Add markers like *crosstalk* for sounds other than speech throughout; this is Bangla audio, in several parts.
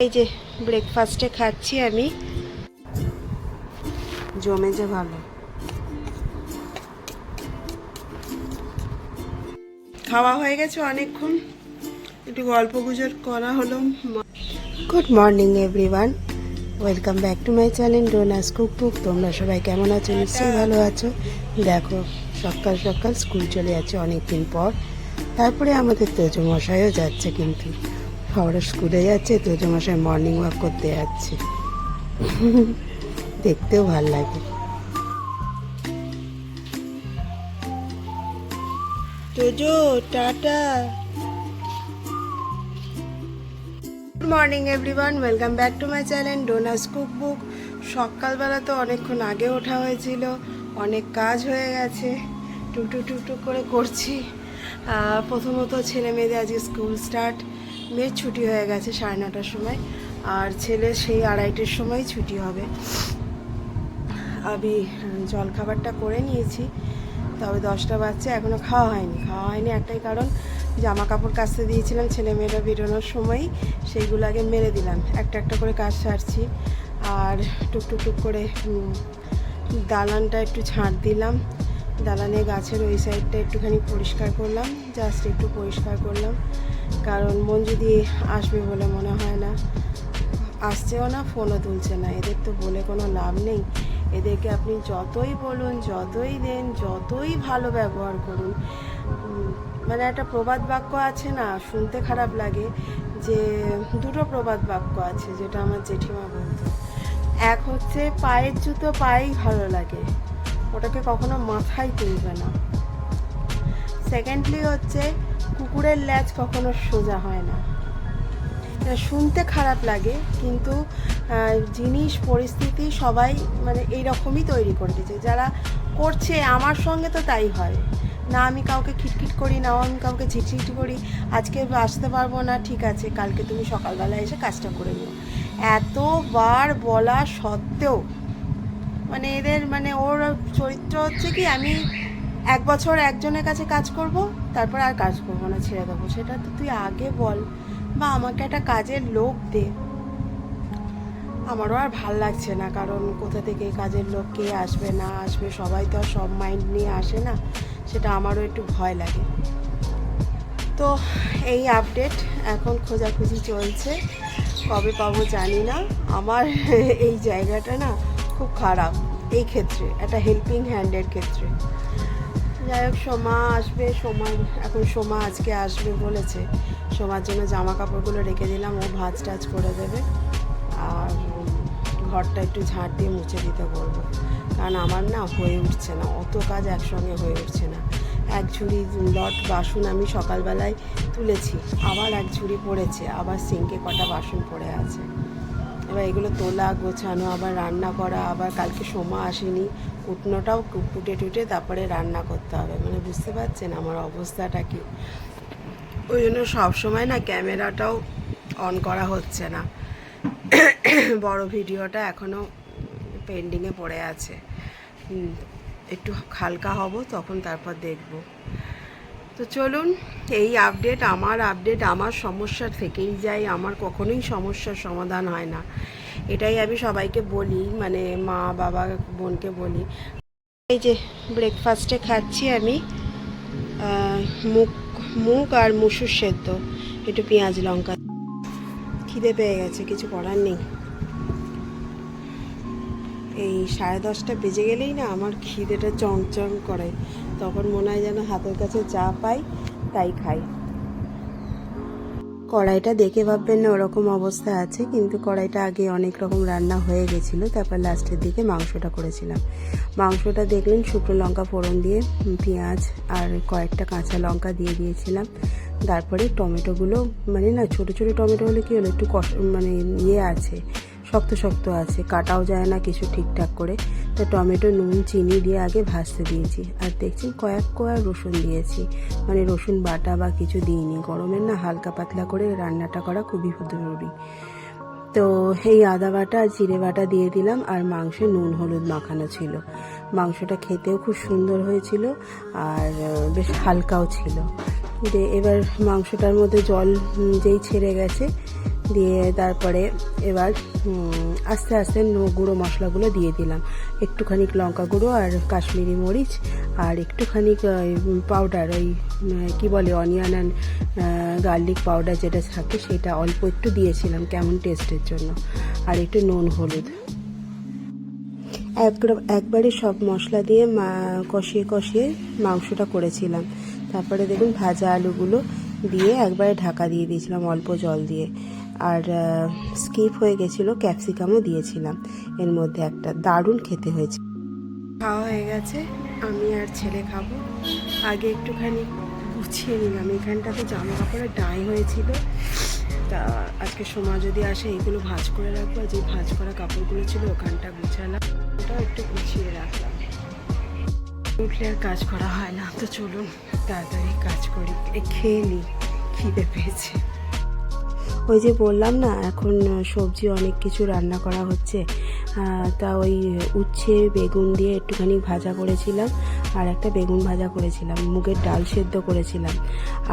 এই যে ব্রেকফাস্টে খাচ্ছি আমি। জমেছে ভালো। খাওয়া হয়ে গেছে অনেকক্ষণ। একটু গল্প গুজর করা হলো। Good morning everyone welcome back to my channel Dona's cook book তোমরা সবাই কেমন আছো? নিশ্চয়ই ভালো আছো। দেখো সকাল সকাল স্কুল চলে যাচ্ছে অনেক দিন পর। তারপরে আমাদের তোজো মশাইও যাচ্ছে কিন্তু। ওরা স্কুলে যাচ্ছে তোজো মশাই মর্নিং ওয়াক করতে যাচ্ছে। দেখতেও ভালো লাগে। Tojo tata. Good morning everyone welcome back to my channel Dona's cook book সকালবেলা তো অনেকক্ষণ আগে ওঠা হয়েছিল, অনেক কাজ হয়ে গেছে টুকটুক টুকটুক করে করছি। প্রথমত ছেলে মেয়েদের আজকে স্কুল স্টার্ট মেয়ের ছুটি হয়ে গেছে সাড়ে নটার সময়, আর ছেলে সেই আড়াইটের সময় ছুটি হবে। আমি জল খাবারটা করে নিয়েছি, তবে দশটা বাচ্চা এখনও খাওয়া হয়নি। খাওয়া হয়নি একটাই কারণ জামা কাপড় কাচতে দিয়েছিলাম, ছেলে মেয়েরা বেরোনোর সময় সেইগুলো আগে মেরে দিলাম। একটা একটা করে কাজ সারছি, আর টুকটুক টুক করে দালানটা একটু ছাঁট দিলাম। দালানে গাছের ওই সাইডটা একটুখানি পরিষ্কার করলাম জাস্ট একটু পরিষ্কার করলাম, কারণ মন যদি আসবে বলে মনে হয় না, আসছেও না, ফোনও তুলছে না, এদের তো বলে কোনো লাভ নেই। এদেরকে আপনি যতই বলুন, যতই দেন, যতই ভালো ব্যবহার করুন মানে একটা প্রবাদ বাক্য আছে না, শুনতে খারাপ লাগে, যে দুটো প্রবাদ বাক্য আছে, যেটা আমার জেঠিমা বলতো। এক হচ্ছে পায়ের জুতো পায়েই ভালো লাগে ওটাকে কখনো মাথায় তুলবে না। সেকেন্ডলি হচ্ছে, কুকুরের ল্যাজ কখনো সোজা হয় না। শুনতে খারাপ লাগে, কিন্তু জিনিস, পরিস্থিতি সবাই মানে এই রকমই তৈরি করে দিয়েছে। যারা করছে, আমার সঙ্গে তো তাই হয়। না আমি কাউকে খিটখিট করি না আমি কাউকে ঝিটঝিট করি, আজকে আসতে পারব না, ঠিক আছে, কালকে তুমি সকালবেলা এসে কাজটা করে নিও। এতবার বলা সত্ত্বেও মানে এদের মানে ওর চরিত্র হচ্ছে কি, আমি এক বছর একজনের কাছে কাজ করব, তারপর আর কাজ করব না, ছেড়ে দেবো। সেটা তো তুই আগে বল। বা আমাকে একটা কাজের লোক দে। আমারও আর ভালো লাগছে না, কারণ কোথা থেকে কাজের লোক কে আসবে, না আসবে, সবাই তো আর সব মাইন্ড নিয়ে আসে না, সেটা আমারও একটু ভয় লাগে। তো এই আপডেট এখন খোঁজাখুঁজি চলছে। কবে পাবো জানি না। আমার এই জায়গাটা না খুব খারাপ এই ক্ষেত্রে, একটা হেল্পিং হ্যান্ডের ক্ষেত্রে। যাই হোক, সোমা আসবে, সোমা, এখন সোমা আজকে আসবে বলেছে। সোমার জন্য জামা কাপড়গুলো রেখে দিলাম, ও ভাজ টাজ করে দেবে। আর ঘরটা একটু ঝাঁট দিয়ে মুছে দিতে বলব। কারণ আমার না হয়ে উঠছে না, অত কাজ একসঙ্গে হয়ে উঠছে না। এক ঝুড়ি লট বাসন আমি সকালবেলায় তুলেছি, আবার এক ঝুড়ি পড়েছে, আবার সিঙ্কে কটা বাসন পড়ে আছে। এবার এগুলো তোলা, গোছানো, আবার রান্না করা, আবার কালকে সোমা আসেনি, কুটনোটাও কুটে টুটে তারপরে রান্না করতে হবে। মানে বুঝতে পারছেন আমার অবস্থাটা কি? ওই জন্য সবসময় না ক্যামেরাটাও অন করা হচ্ছে না। বড় ভিডিওটা এখনও পেন্ডিংয়ে পড়ে আছে। একটু হালকা হব, তখন তারপর দেখব। তো চলুন, এই আপডেট আমার আপডেট আমার সমস্যা থেকেই যায়, আমার কখনোই সমস্যার সমাধান হয় না। এটাই আমি সবাইকে বলি মানে মা, বাবা, বোনকে বলি। এই যে ব্রেকফাস্টে খাচ্ছি আমি মুখ মুগ আর মুসুর সেদ্ধ, একটু পেঁয়াজ লঙ্কা। খিদে পেয়ে গেছে, কিছু করার নেই। এই সাড়ে দশটা বেজে গেলেই না আমার খিদেটা চংচং করে। তখন মনে হয় যেন হাতের কাছে যা পাই, তাই খাই। কড়াইটা দেখে ভাববেন না ওরকম অবস্থা আছে, কিন্তু কড়াইটা আগে অনেক রকম রান্না হয়ে গেছিল, তারপর লাস্টের দিকে মাংসটা করেছিলাম। মাংসটা দেখলেন শুকনো লঙ্কা ফোড়ন দিয়ে পেঁয়াজ আর কয়েকটা কাঁচা লঙ্কা দিয়ে দিয়েছিলাম। তারপরে টমেটোগুলো মানে না, ছোটো ছোটো টমেটো হলে কি হলো, একটু কষ মানে ইয়ে আছে, শক্ত শক্ত আছে, কাটাও যায় না কিছু ঠিকঠাক করে। তো টমেটো, নুন, চিনি দিয়ে আগে ভাজতে দিয়েছি। আর দেখছি কয়েক কোয়া রসুন দিয়েছি। মানে রসুন বাটা বা কিছু দিইনি। গরমের না হালকা পাতলা করে রান্নাটা করা খুবই জরুরি। তো এই আদা বাটা আর জিরে বাটা দিয়ে দিলাম আর মাংসে নুন, হলুদ মাখানো ছিল। মাংসটা খেতেও খুব সুন্দর হয়েছিল আর বেশ হালকাও ছিল। যে এবার মাংসটার মধ্যে জল যেই ছেড়ে গেছে দিয়ে তারপরে এবার আস্তে আস্তে গুঁড়ো মশলাগুলো দিয়ে দিলাম। একটুখানি লঙ্কা গুঁড়ো আর কাশ্মীরি মরিচ আর একটুখানি পাউডার ওই কি বলে অনিয়ন অ্যান্ড গার্লিক পাউডার যেটা থাকে সেটা অল্প একটু দিয়েছিলাম কেমন টেস্টের জন্য। আর একটু নুন, হলুদ। এক- একবারে সব মশলা দিয়ে মা- কষিয়ে কষিয়ে মাংসটা করেছিলাম। তারপরে দেখুন ভাজা আলুগুলো দিয়ে একবারে ঢাকা দিয়ে দিয়েছিলাম অল্প জল দিয়ে। আর স্কিপ হয়ে গেছিল, ক্যাপসিকামও দিয়েছিলাম। এর মধ্যে একটা দারুণ খেতে হয়েছে। খাওয়া হয়ে গেছে, আমি আর ছেলে খাব। আগে একটুখানি গুছিয়ে নিলাম এখানটাতে জামা কাপড়ের ডাই হয়েছিল। তা আজকে সময় যদি আসে এইগুলো ভাঁজ করে রাখব। যে ভাঁজ করা কাপড়গুলো ছিল, ওখানটা গুছালাম। ওটাও একটু গুছিয়ে রাখলাম। উঠলে আর কাজ করা হয় না। তো চলুন, তাড়াতাড়ি কাজ করি। খেয়ে নিই খিদে পেয়েছে। ওই যে বললাম না, এখন সবজি অনেক কিছু রান্না করা হচ্ছে। তা ওই উচ্ছে, বেগুন দিয়ে একটুখানি ভাজা করেছিলাম, আর একটা বেগুন ভাজা করেছিলাম, মুগের ডাল সেদ্ধ করেছিলাম।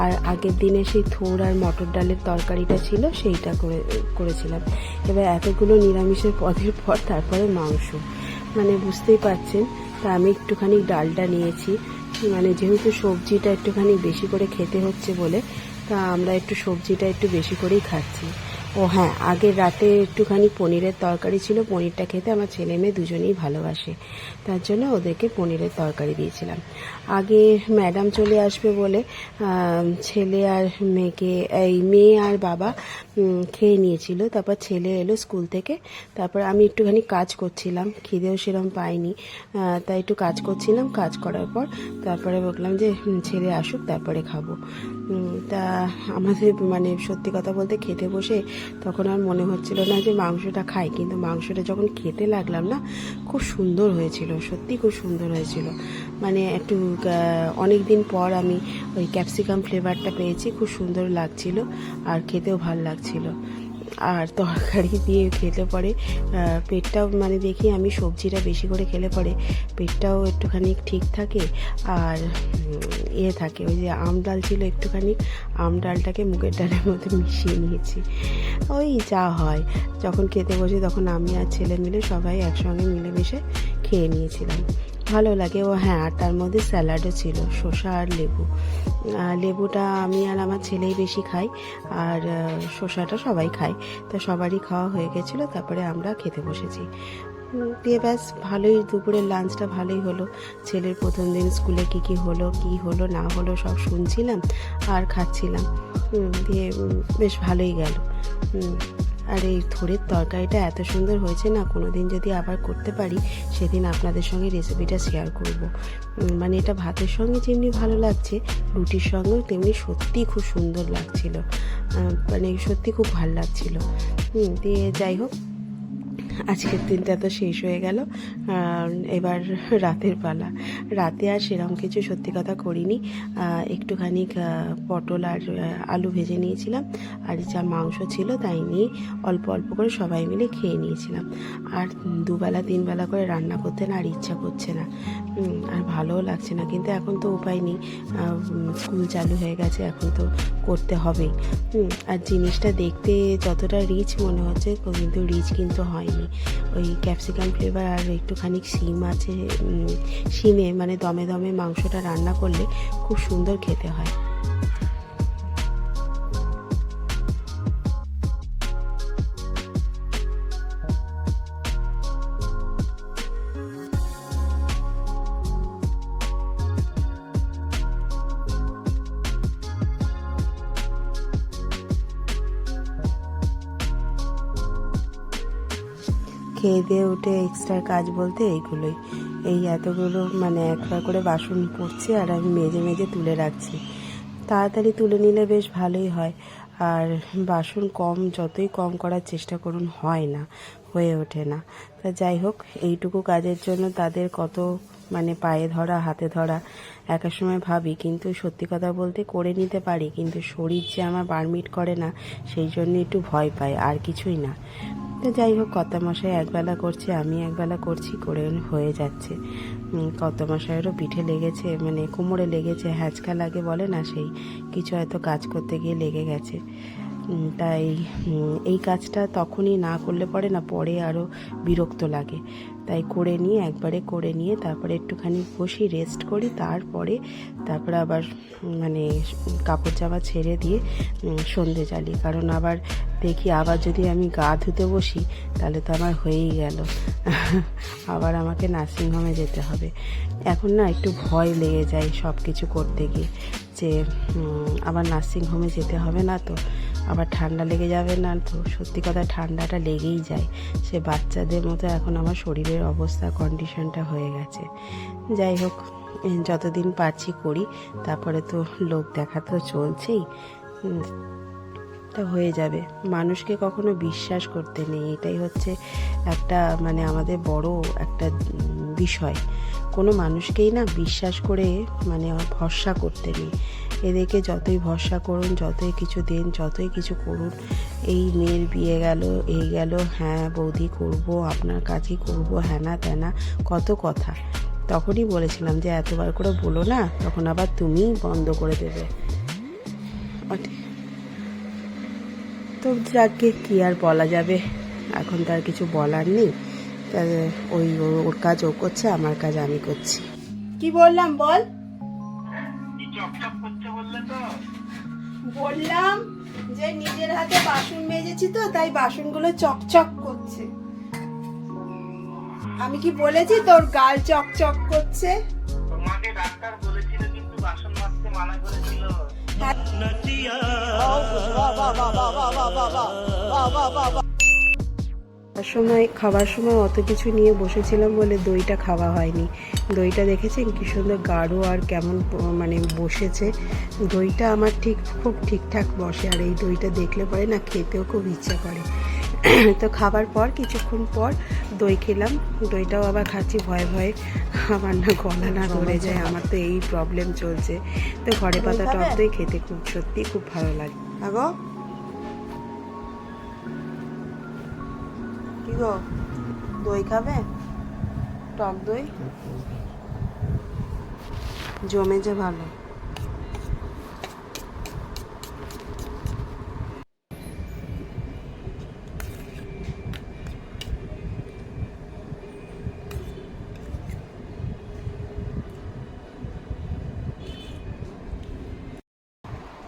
আর আগের দিনে সেই থোর আর মটর ডালের তরকারিটা ছিল, সেইটা করে, করেছিলাম। এবার এতগুলো নিরামিষের পদের পর তারপরে মাংস। মানে বুঝতেই পারছেন, তা আমি একটুখানি ডালটা নিয়েছি। মানে যেহেতু সবজিটা একটুখানি বেশি করে খেতে হচ্ছে বলে তা আমরা একটু সবজিটা একটু বেশি করেই খাচ্ছি। ও হ্যাঁ আগের রাতে একটুখানি পনিরের তরকারি ছিল। পনিরটা খেতে আমার ছেলে মেয়ে দুজনেই ভালোবাসে। তার জন্য ওদেরকে পনিরের তরকারি দিয়েছিলাম। আগে ম্যাডাম চলে আসবে বলে ছেলে আর মেয়েকে, এই মেয়ে আর বাবা খেয়ে নিয়েছিল। তারপর ছেলে এলো স্কুল থেকে। তারপর আমি একটুখানি কাজ করছিলাম। খিদেও সেরকম পাইনি। তাই একটু কাজ করছিলাম। কাজ করার পর তারপরে বললাম যে ছেলে আসুক, তারপরে খাব। তা আমাদের মানে সত্যি কথা বলতে খেতে বসে তখন আর মনে হচ্ছিল না যে মাংসটা খাই। কিন্তু মাংসটা যখন খেতে লাগলাম না, খুব সুন্দর হয়েছিল সত্যি খুব সুন্দর হয়েছিল। মানে একটু অনেক দিন পর আমি ওই ক্যাপসিকাম ফ্লেভারটা পেয়েছি, খুব সুন্দর লাগছিল আর খেতেও ভালো লাগছিল। আর তরকারি দিয়ে খেলে পরে পেটটাও মানে দেখি আমি সবজিটা বেশি করে খেলে পরে পেটটাও একটুখানি ঠিক থাকে আর ইয়ে থাকে। ওই যে আম ডাল ছিল একটুখানি, আম ডালটাকে মুগের ডালের মধ্যে মিশিয়ে নিয়েছি। ওই যা হয়। যখন খেতে বসি তখন আমি আর ছেলে মিলে সবাই একসঙ্গে মিলেমিশে খেয়ে নিয়েছিলাম। ভালো লাগে। ও হ্যাঁ আর তার মধ্যে স্যালাডও ছিল, শসা আর লেবু। লেবুটা আমি আর আমার ছেলেই বেশি খাই, আর শসাটা সবাই খায়। তো সবারই খাওয়া হয়ে গেছিল, তারপরে আমরা খেতে বসেছি। দিয়ে ব্যাস, ভালোই দুপুরের লাঞ্চটা ভালোই হলো। ছেলের প্রথম দিন স্কুলে কী কী হলো কী হলো, না হলো সব শুনছিলাম আর খাচ্ছিলাম। দিয়ে বেশ ভালোই গেল। আর এই থোড়ের তরকারিটা এত সুন্দর হয়েছে না কোনো দিন যদি আবার করতে পারি, সেদিন আপনাদের সঙ্গে রেসিপিটা শেয়ার করব। মানে এটা ভাতের সঙ্গে যেমনি ভালো লাগছে, রুটির সঙ্গেও তেমনি সত্যি খুব সুন্দর লাগছিল। মানে সত্যি খুব ভালো লাগছিল। দিয়ে যাই হোক আজকের দিনটা তো শেষ হয়ে গেল। এবার রাতের পালা। রাতে আর সেরকম কিছু সত্যি কথা করিনি। একটুখানি পটল আর আলু ভেজে নিয়েছিলাম। আর যা মাংস ছিল তাই নিয়ে অল্প অল্প করে সবাই মিলে খেয়ে নিয়েছিলাম। আর দুবেলা, তিনবেলা করে রান্না করতে না আর ইচ্ছা করছে না। আর ভালোও লাগছে না। কিন্তু এখন তো উপায় নেই। স্কুল চালু হয়ে গেছে। এখন তো করতে হবেই। আর জিনিসটা দেখতে যতটা রিচ মনে হচ্ছে কিন্তু রিচ কিন্তু হয়নি। ওই ক্যাপসিকাম ফ্লেভার আর একটুখানি শিম আছে শিমে মানে দমে দমে মাংসটা রান্না করলে খুব সুন্দর খেতে হয়। খেয়ে দিয়ে উঠে এক্সট্রা কাজ বলতে এইগুলোই। এই এতগুলো মানে একবার করে বাসন পড়ছে আর আমি মেজে মেজে তুলে রাখছি। তাড়াতাড়ি তুলে নিলে বেশ ভালোই হয়। আর বাসন কম, যতই কম করার চেষ্টা করুন, হয় না, হয়ে ওঠে না। তা যাই হোক, এইটুকু কাজের জন্য তাদের কত মানে পায়ে ধরা, হাতে ধরা, এক সময় ভাবি, কিন্তু সত্যি কথা বলতে করে নিতে পারি, কিন্তু শরীর যে আমার বারমিট করে না, সেই জন্য একটু ভয় পাই, আর কিছুই না। তো যাই হোক কত মশাই একবেলা করছে, আমি একবেলা করছি, করে হয়ে যাচ্ছে। কত মশাইয়েরও পিঠে লেগেছে মানে কোমরে লেগেছে, হ্যাঁচকা লাগে বলে না সেই, কিছু হয়তো কাজ করতে গিয়ে লেগে গেছে। তাই এই কাজটা তখনই না করলে পরে না, পরে আরও বিরক্ত লাগে। তাই করে নিয়ে, একবারে করে নিয়ে তারপরে একটুখানি বসি রেস্ট করি। তারপরে তারপরে আবার মানে কাপড় জামা ছেড়ে দিয়ে সন্ধে জ্বালি কারণ আবার দেখি আবার যদি আমি গা ধুতে বসি, তাহলে তো আমার হয়েই গেল। আবার আমাকে নার্সিংহোমে যেতে হবে। এখন না একটু ভয় লেগে যায় সব কিছু করতে গিয়ে যে আবার নার্সিংহোমে যেতে হবে না তো। আবার ঠান্ডা লেগে যাবে না, তো সত্যি কথা ঠান্ডাটা লেগেই যায়। সে বাচ্চাদের মতো এখন আমার শরীরের অবস্থা কন্ডিশনটা হয়ে গেছে। যাই হোক যতদিন পারছি করি, তারপরে তো লোক দেখা তো চলছেই। তা হয়ে যাবে। মানুষকে কখনো বিশ্বাস করতে নেই, এটাই হচ্ছে একটা মানে আমাদের বড় একটা বিষয়। কোনো মানুষকেই না বিশ্বাস করে মানে ভরসা করতে নেই। এদেরকে যতই ভরসা করুন, যতই কিছু দিন, যতই কিছু করুন, এই মেয়ের বিয়ে গেল এই গেল হ্যাঁ বৌদি করব, আপনার কাছেই করব হ্যাঁ না তেনা কত কথা। তখনই বলেছিলাম যে এতবার করে বলো না, তখন আবার তুমিই বন্ধ করে দেবে। তো যাকে কি আর বলা যাবে, এখন তার কিছু বলার নেই। ওই ওর কাজ ও করছে, আমার কাজ আমি করছি। কি বললাম বল? বললাম যে নিজের হাতে বাসন মেজেছি তো তাই বাসনগুলো চকচক করছে আমি কি বলেছি তোর গাল চকচক করছে তোমাকে ডাক্তার বলেছিল কিন্তু বাসন মাজতে মানা করেছিল খাওয়ার সময় খাবার সময় অত কিছু নিয়ে বসেছিলাম বলে দইটা খাওয়া হয়নি। দইটা দেখেছেন কি সুন্দর গাঢ় আর কেমন মানে বসেছে। দইটা আমার ঠিক খুব ঠিকঠাক বসে আর এই দইটা দেখলে পরে না খেতেও খুব ইচ্ছা করে। *clears throat* তো খাবার পর কিছুক্ষণ পর দই খেলাম। দইটাও আবার খাচ্ছি ভয়ে ভয়ে। আমার না গলা না ধরে যায় আমার তো এই প্রবলেম চলছে। তো ঘরে পাতা টক দই খেতে খুব সত্যি খুব ভালো লাগে। আগো? গো দই খাবে? টক দই? জমে যে ভালো।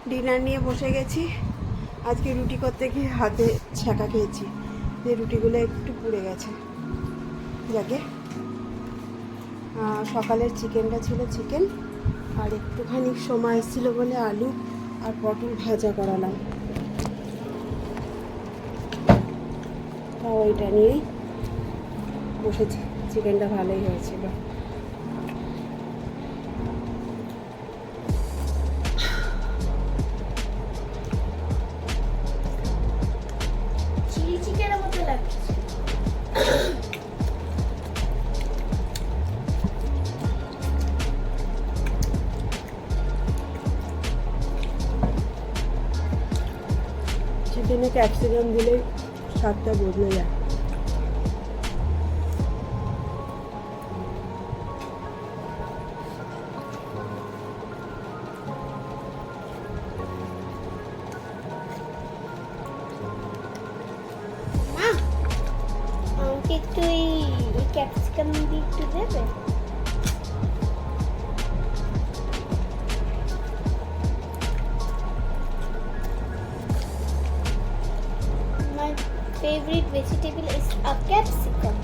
ডিনার নিয়ে বসে গেছি। আজকে রুটি করতে গিয়ে হাতে ছ্যাঁকা খেয়েছি। যে রুটিগুলো একটু পুড়ে গেছে। যাকে সকালের চিকেনটা ছিল চিকেন, আর একটুখানি সময় এসেছিল বলে আলু আর পটল ভাজা করালাম। তাও ওইটা নিয়েই বসেছি। চিকেনটা ভালোই হয়েছিল। চিকেনে ক্যাপসিকাম দিলে স্বাদটা বদলে যায়। Favorite vegetable is a capsicum.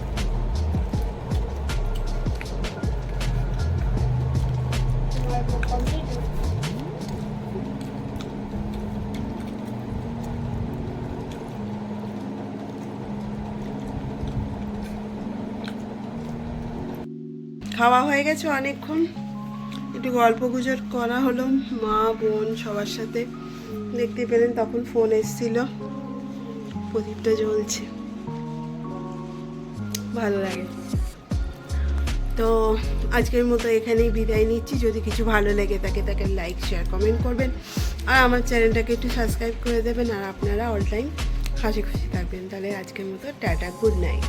খাওয়া হয়ে গেছে অনেকক্ষণ। একটু গল্প গুজর করা হলো। মা, বোন সবার সাথে। দেখতে পেলেন তখন ফোন এসছিল। প্রদীপটা জ্বলছে। ভালো লাগে। তো আজকের মতো এখানেই বিদায় নিচ্ছি। যদি কিছু ভালো লেগে থাকে তাকে লাইক শেয়ার কমেন্ট করবেন। আর আমার চ্যানেলটাকে একটু সাবস্ক্রাইব করে দেবেন। আর আপনারা অল টাইম হাসি খুশি থাকবেন। তাহলে আজকের মতো টাটা গুড নাইট